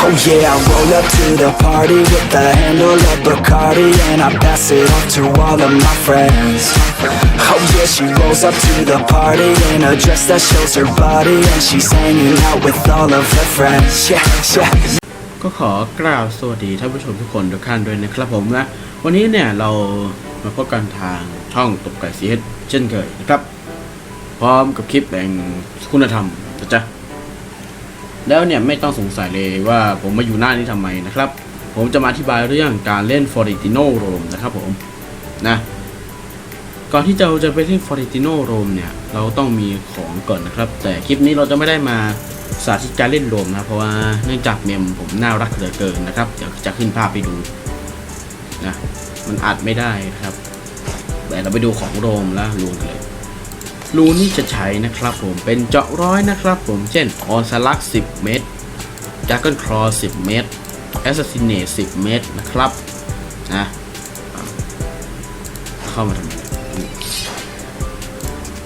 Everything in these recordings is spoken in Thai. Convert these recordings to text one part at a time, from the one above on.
Oh yeah, I roll up to the party with the handle of Bacardi And I pass it off to all of my friends Oh yeah, she rolls up to the party in a dress that shows her body And she's hanging out with all of her friends Yeah, yeah, ก็ขอกล่าวสวัสดีท่านผู้ชมทุกคนทุกท่านด้วยนะครับผมนะ วันนี้เนี่ยเรามาพบกันทางช่องตบไก่ซีเอเช่นเคยนะครับ พร้อมกับคลิปแบ่งคุณธรรมนะจ๊ะ แล้วเนี่ยไม่ต้องสงสัยเลยว่าผมมาอยู่หน้านี้ทำไมนะครับ ผมจะมาอธิบายเรื่องการเล่น f o r ิ t i n o Rome นะครับผมนะก่อนที่เราจะไปเล่น f o r ิ t i n o Rome เนี่ยเราต้องมีของก่อนนะครับ แต่คลิปนี้เราจะไม่ได้มาสาธิตการเล่นโรมนะเพราะว่าเนื่องจากเมมผมน่ารักเหลือเกินนะครับเดี๋ยวจะขึ้นภาพไปดูนะมันอัดไม่ได้นะครับแต่เราไปดูของโรมแล้วรูนกันเลย รูนี่จะใช้นะครับผมเป็นเจาะร้อยนะครับผมเช่นออนซาลัก 10 เมตรจากกันครอ10 เมตรแอสซัสซิเนต10 เมตรนะครับนะเข้ามาทำไมเนี่ย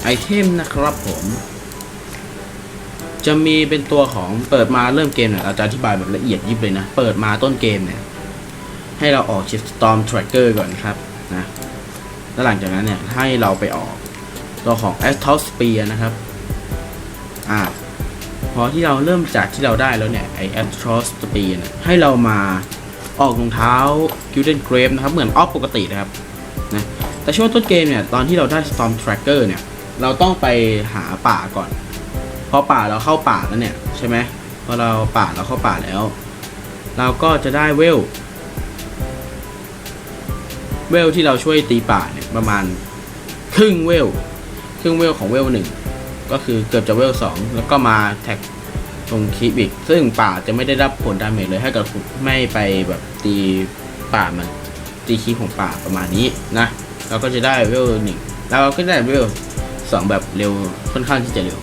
ไอเทมนะครับผมจะมีเป็นตัวของเปิดมาเริ่มเกมเนี่ยเราจะอธิบายแบบละเอียดยิบเลยนะ เปิดมาต้นเกมเนี่ย ให้เราออก Shift Storm Tracker ก่อนครับนะแล้วหลังจากนั้นเนี่ยให้เราไปออก ตัวของ a s t o s p e a r นะครับ อ่า พอที่เราเริ่มจากที่เราได้แล้วเนี่ย ไอ a s t o s p e a r เนี่ยให้เรามาออกรองเท้า Gilden Grave นะครับ เหมือนออฟปกตินะครับ นะ แต่ช่วงต้นเกมเนี่ย ตอนที่เราได้ Storm Tracker เนี่ย เราต้องไปหาป่าก่อน พอป่าเราเข้าป่าแล้วเนี่ย ใช่ไหม พอเราป่าเราเข้าป่าแล้ว เราก็จะได้เวล เวลที่เราช่วยตีป่าเนี่ยประมาณครึ่งเวล ครึ่งเวลของเวลหนึ่งก็คือเกือบจะเวลสองแล้วก็มาแท็กตรงคีบอีก ซึ่งป่าจะไม่ได้รับผลดาเมจเลยถ้าเกิดคุณไม่ไปแบบตีป่ามันตีคีบของป่าประมาณนี้นะเราก็จะได้เวลหนึ่งแล้วเราก็ได้เวลสองแบบเร็วค่อนข้างที่จะเร็ว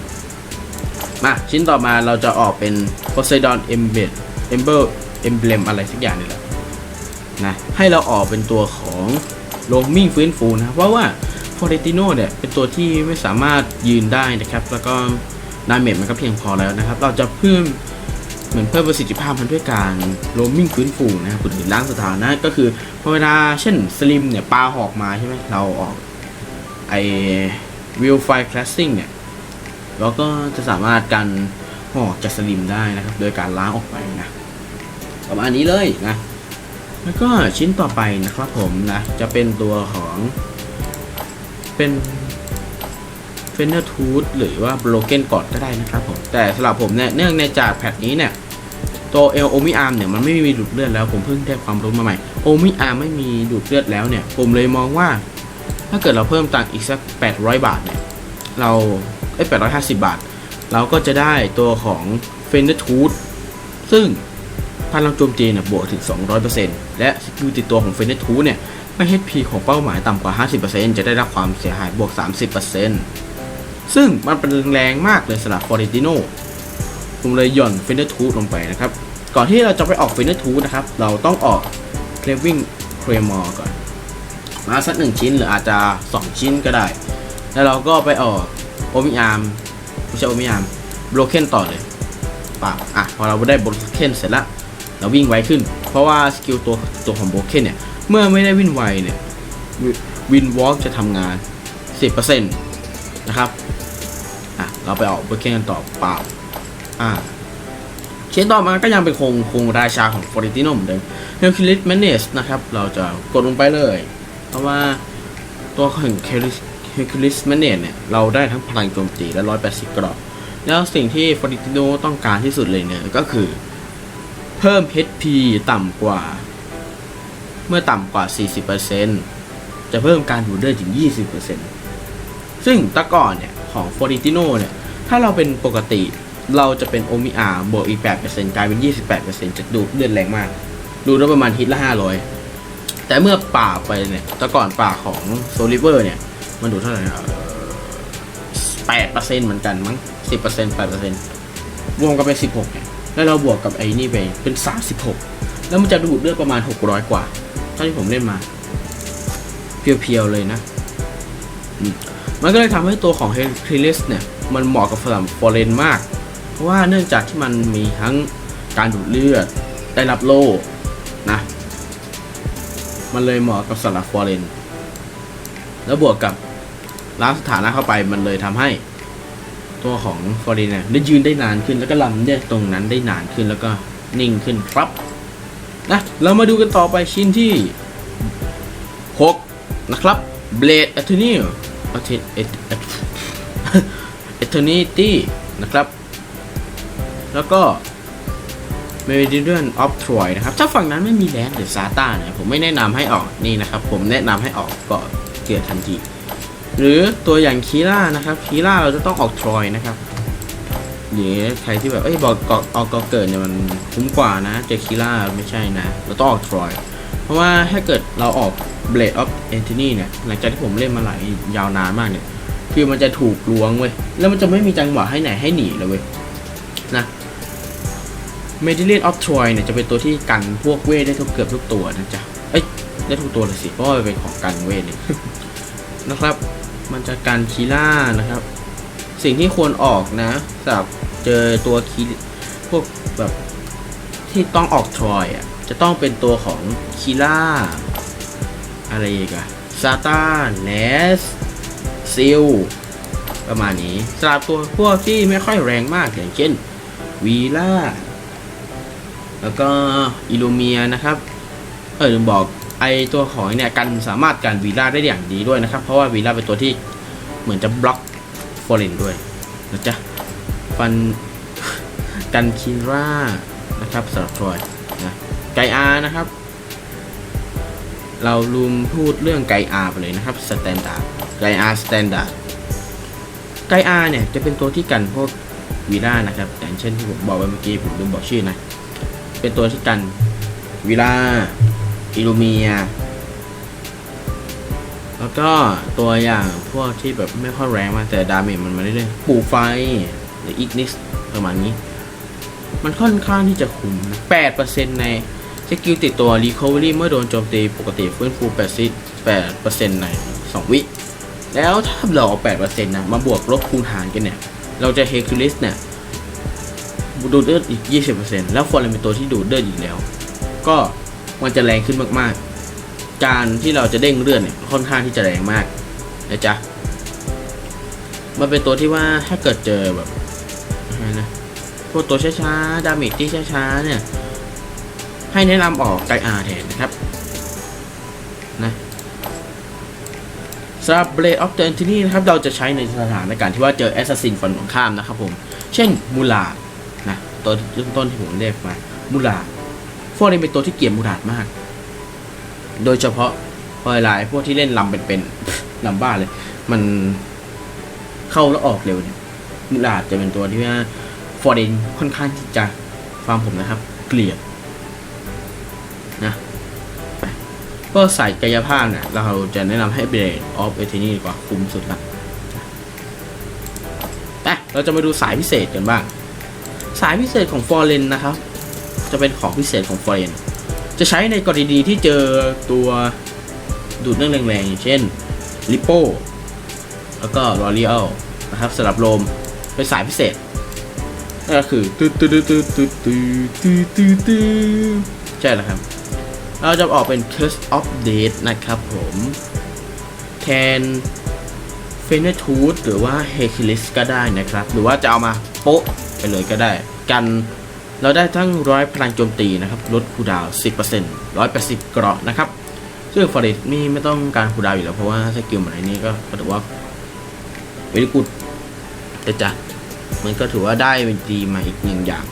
มาชิ้นต่อมาเราจะออกเป็น Poseidon Embed Ember Emblem อะไรสักอย่างนี่แหละนะให้เราออกเป็นตัวของโ o มิ่งฟื้นฟูนะเพราะว่า f o r e t i n o เนี่ยเป็นตัวที่ไม่สามารถยืนได้นะครับ แล้วก็ดาเมจมันก็เพียงพอแล้วนะครับ เราจะเพิ่มเหมือนเพิ่มประสิทธิภาพมันด้วยการโ o มิ่งฟื้นฟูนะครับหรือล้างสถานะก็คือพอเวลาเช่นสลิมเนี่ยปลาหอกมาใช่ไหมเราออกไอวิลไฟคลาสซิ่งเนี่ยเราก็จะสามารถกันหอกจากสลิมได้นะครับ โดยการล้างออกไปนะประมาณนี้เลยนะ แล้วก็ชิ้นต่อไปนะครับผมนะ จะเป็นตัวของ เป็นเฟนเนอร์ทูธหรือว่าโบรเกนกอดก็ได้นะครับผม แต่สำหรับผมเนี่ยเนื่องในจากแพทนี้เนี่ย ตัวเอลโอมิอาร์มเนี่ยมันไม่มีดูดเลือดแล้วผมเพิ่งได้ความรู้มาใหม่โอมิอาร์มไม่มีดูดเลือดแล้วเนี่ย ผมเลยมองว่า ถ้าเกิดเราเพิ่มตังค์อีกสัก 800 บาทเนี่ยเราเอ้ย850 บาท เราก็จะได้ตัวของเฟนเดอร์ทูธซึ่งพลังโจมตีเนี่ยบวกถึง 200%และสกิลติดตัวของเฟนเดอร์ทูธเนี่ย ไม่ HP ของเป้าหมายต่ำกว่า 50%จะได้รับความเสียหายบวก 30%ซึ่งมันเป็นแรงมากเลยสำหรับฟอร์ติโนผมเลยหย่อนเฟนเดอร์ทูลงไปนะครับ ก่อนที่เราจะไปออกเฟนเดอร์ทูนะครับ เราต้องออกเคลวิ่งเครมอร์ก่อน มาสักหนึ่งชิ้นหรืออาจจะ 2 ชิ้นก็ได้ แล้วเราก็ไปออกโอมิอาร์มไม่ใช่โอมิอาร์มโบรเคนต่อเลยป่าอะพอเราได้โบรเคนเสร็จแล้วเราวิ่งไวขึ้น เพราะว่าสกิลตัวตัวของโบรเคนเนี่ย เมื่อไม่ได้วิ่งไวเนี่ยวินวอล์กจะทำงาน 10%นะครับอะเราไปออกโบอร์เคนกันต่อเปล่าอ่าชิ้นต่อมาก็ยังเป็นคงคงราชาของฟอริติโนเหมือนเดิมเฮลคิลิสแมนเนสนะครับ เราจะกดลงไปเลย เพราะว่าตัวของเฮลคิลิสแมนเนสเนี่ย เราได้ทั้งพลังโจมตีและ 180 กรอบ แล้วสิ่งที่ฟอริติโนต้องการที่สุดเลยเนี่ย ก็คือเพิ่ม HP ต่ำกว่า เมื่อต่ำกว่า 40%จะเพิ่มการดูดเลือดถึง 20%ซึ่งตะก่อนเนี่ยของฟอริติโนเนี่ยถ้าเราเป็นปกติเราจะเป็นโอมิอาบวกอีก 8%กลายเป็น 28%จะดูดเลือดแรงมาก ดูได้ประมาณฮิตละ 500 แต่เมื่อป่าไปเนี่ยต่ก่อนป่าของโซลิเวอร์เนี่ย มันดูดเท่าไหร่แปดเปอร์เซ็นต์เหมือนกันมั้งสิบเปอร์เซ็นต์แปดเปอร์เซ็นต์รวมกันเป็นสิบหกเนี่ยแล้วเราบวกกับไอ้นี่ไปเป็นสามสิบหกแล้วมันจะดูดเลือดประมาณหกร้อยกว่า ท่าที่ผมเล่นมา เพียวๆเลยนะ มันก็เลยทำให้ตัวของเฮลิสเนี่ย มันเหมาะกับสำหรับฟอร์เรนมาก เพราะว่าเนื่องจากที่มันมีทั้งการดูดเลือด ได้รับโล่นะ มันเลยเหมาะกับสำหรับฟอร์เรนแล้วบวกกับล้างสถานะเข้าไปมันเลยทำให้ตัวของฟอร์เรนเนี่ยได้ยืนได้นานขึ้นแล้วก็ลำเนี่ยตรงนั้นได้นานขึ้นแล้วก็นิ่งขึ้นครับ นะเรามาดูกันต่อไปชิ้นที่ 6 นะครับ Blade a t t o r n e y Eternity นะครับ แล้วก็ Meridian of Troy นะครับ ถ้าฝั่งนั้นไม่มีแลนหรือซาตาเนี่ยผมไม่แนะนำให้ออกนี่นะครับ ผมแนะนำให้ออกก่อนเกิดทันที หรือตัวอย่างคีล่านะครับคีล่าเราจะต้องออกทรอยนะครับ หรือใครที่แบบ เอ้ยบอกกออกกอเกิดเนี่ยมันคุ้มกว่านะ เจคีล่าไม่ใช่นะ เราต้องออกทรอย เพราะว่าถ้าเกิดเราออก Blade of Anthony เนี่ย หลังจากที่ผมเล่นมาหลายยาวนานมากเนี่ย คือมันจะถูกล้วงเว้ย แล้วมันจะไม่มีจังหวะให้ไหนให้หนีเลยเว้ย นะ Medallion of Troy เนี่ยจะเป็นตัวที่กันพวกเวทได้ทุกเกือบทุกตัวนะจ๊ะ เอ้ยได้ทุกตัวเลยสิ เพราะว่าเป็นของกันเวทเนี่ยนะครับ มันจะกันคีล่านะครับ สิ่งที่ควรออกนะสำหรับเจอตัวคีพวกแบบที่ต้องออกทรอยอะ จะต้องเป็นตัวของคีล่า อะไรอีกอะซาตานเลสซิลประมาณนี้สำหรับตัวพวกที่ไม่ค่อยแรงมากอย่างเช่นวีล่า แล้วก็อิลูเมียนะครับ เออลืมบอกไอตัวของเนี่ยกันสามารถกันวีล่าได้อย่างดีด้วยนะครับ เพราะว่าวีล่าเป็นตัวที่เหมือนจะบล็อก อร์เรนด้วยนะจ๊ะฟันกันคิร่านะครับสำหรับทรอยนะไกอานะครับ เราลืมพูดเรื่องไกอาไปเลยนะครับสแตนดาร์ดไกอาสแตนดาร์ดไกอาเนี่ยจะเป็นตัวที่กันพวกวีล่านะครับอย่างเช่นที่ผมบอกไปเมื่อกี้ผมลืมบอกชื่อนะ เป็นตัวที่กันวีล่าอิลูเมีย แล้วก็ตัวอย่างพวกที่แบบไม่ค่อยแรงมากแต่ดาเมจมันมาเรื่อยๆปูไฟหรืออีกนิสประมาณนี้ มันค่อนข้างที่จะคุ้มนะ8%ในสกิลติดตัว Recovery เมื่อโดนโจมตีปกติฟื้นฟู80 8%ใน 2 วิ แล้วถ้าเราเอา8%นะมาบวกลบคูณหารกันเนี่ย เราจะ Hercules เนี่ย ดูดเลือดอีก 20%แล้วฟอร์เรนเป็นตัวที่ดูดเลือดอีกแล้ว ก็มันจะแรงขึ้นมากๆ การที่เราจะเด้งเลื่อดเนี่ยค่อนข้างที่จะแรงมากนะจ๊ะมันเป็นตัวที่ว่าถ้าเกิดเจอแบบอะไรนะพวกตัวช้าๆ ดาเมจที่ช้าๆ เนี่ย ให้แนะนำออกไกอาแทนนะครับนะสำหรับ Blade of the Anthony นะครับ เราจะใช้ในสถานการณ์ที่ว่าเจอแอสซัสซินฝั่งตรงข้ามนะครับผม เช่นมูลาดนะตัวเริ่มต้นที่ผมเรียกมามูลาดพวกนี้เป็นตัวที่เกลียดมูลาดมาก โดยเฉพาะพอหลายพวกที่เล่นลำเป็นๆลำบ้าเลย มันเข้าแล้วออกเร็วเนี่ยมูลาดจะเป็นตัวที่ว่าฟอร์เรนค่อนข้างที่จะฟังผมนะครับ เกลียดนะก็ใส่กายภาพเนี่ยเราจะแนะนำให้เบรดออฟเอเทนี่ดีกว่าคุ้มสุดละแต่เราจะมาดูสายพิเศษกันบ้าง สายพิเศษของฟอร์เรนนะครับ จะเป็นของพิเศษของฟอร์เรน จะใช้ในกรณีที่เจอตัวดูดเรื่องแรงๆอย่างเช่นลิโป้แล้วก็ลอรีอลนะครับสำหรับลมเป็นสายพิเศษนั่นก็คือตืดตืดตืดตืดตืดตืดตืดตืดใช่แล้วครับ เราจะออกเป็น Curse of Death นะครับผมแทน f e n e t o o t หรือว่า Hercules ก็ได้นะครับ หรือว่าจะเอามาโป๊ะไปเลยก็ได้ กัน เราได้ทั้งร้อยพลังโจมตีนะครับลดคูดาว 10% 180 เกราะนะครับ ซึ่งฟอร์เรสนี่ไม่ต้องการคูดาวอยู่แล้วเพราะว่าสกิลมันไอ้นี้ก็ถือว่าเวลิกูดแต่จ้ะมันก็ถือว่าได้ดีมาอีกหนึ่งอย่าง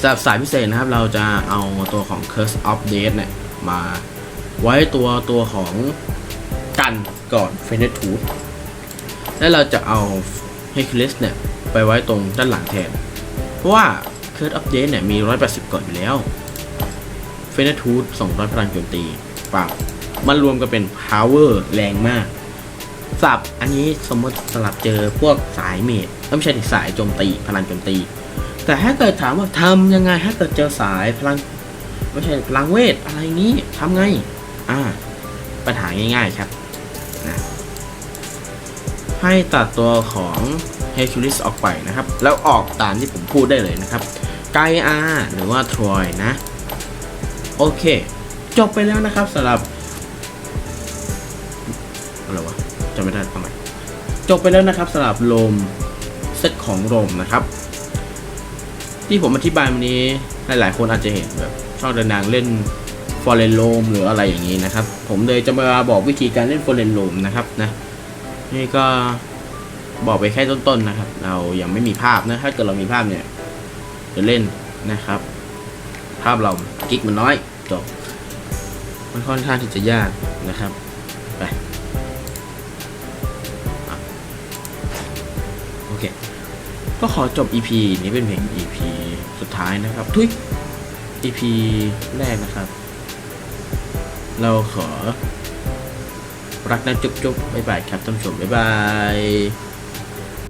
สำหรับสายพิเศษนะครับ เราจะเอาตัวของ Curse of Death เนี่ยมาไว้ตัวตัวของกันก่อน f e n e t o o t และเราจะเอา Hercules เนี่ย ไปไว้ตรงด้านหลังแทน เพราะว่า Curse of Death เนี่ยมี 180ก่อนอยู่แล้ว f e n e t o o t 200พลังโจมตีเปล่ามันรวมกันเป็น Power แรงมากสับอันนี้สมมติสลับเจอพวกสายเมดไม่ใช่สายโจมตีพลังโจมตี แต่ถ้าเกิดถามว่าทำยังไงถ้าเกิดเจอสายพลังไม่ใช่พลังเวทอะไรงี้ทำไง อ่า ปัญหาง่าย ๆ ครับ ให้ตัดตัวของ Hercules ออกไปนะครับ แล้วออกตามที่ผมพูดได้เลยนะครับไกอาหรือว่าทรอยนะ โอเค จบไปแล้วนะครับสำหรับอะไรวะจำไม่ได้ทำไมจบไปแล้วนะครับสำหรับโลมเซตของโรมนะครับ ที่ผมอธิบายวันนี้หลาย ๆ คนอาจจะเห็นแบบชอบเดินนางเล่นฟอร์เรนโลมหรืออะไรอย่างนี้นะครับ ผมเลยจะมาบอกวิธีการเล่นฟอร์เรนโลมนะครับนะ นี่ก็บอกไปแค่ต้นๆนะครับ เรายังไม่มีภาพนะ ถ้าเกิดเรามีภาพเนี่ยจะเล่นนะครับ ภาพเรากิ๊กมันน้อยจบมันค่อนข้างที่จะยากนะครับไปโอเค ก็ขอจบ EP นี้เป็นเพลง EP สุดท้ายนะครับ ทุย EP แรกนะครับ เราขอ รักนะจุ๊บจุ๊บบ๊ายบายครับท่านผู้ชมบ๊ายบาย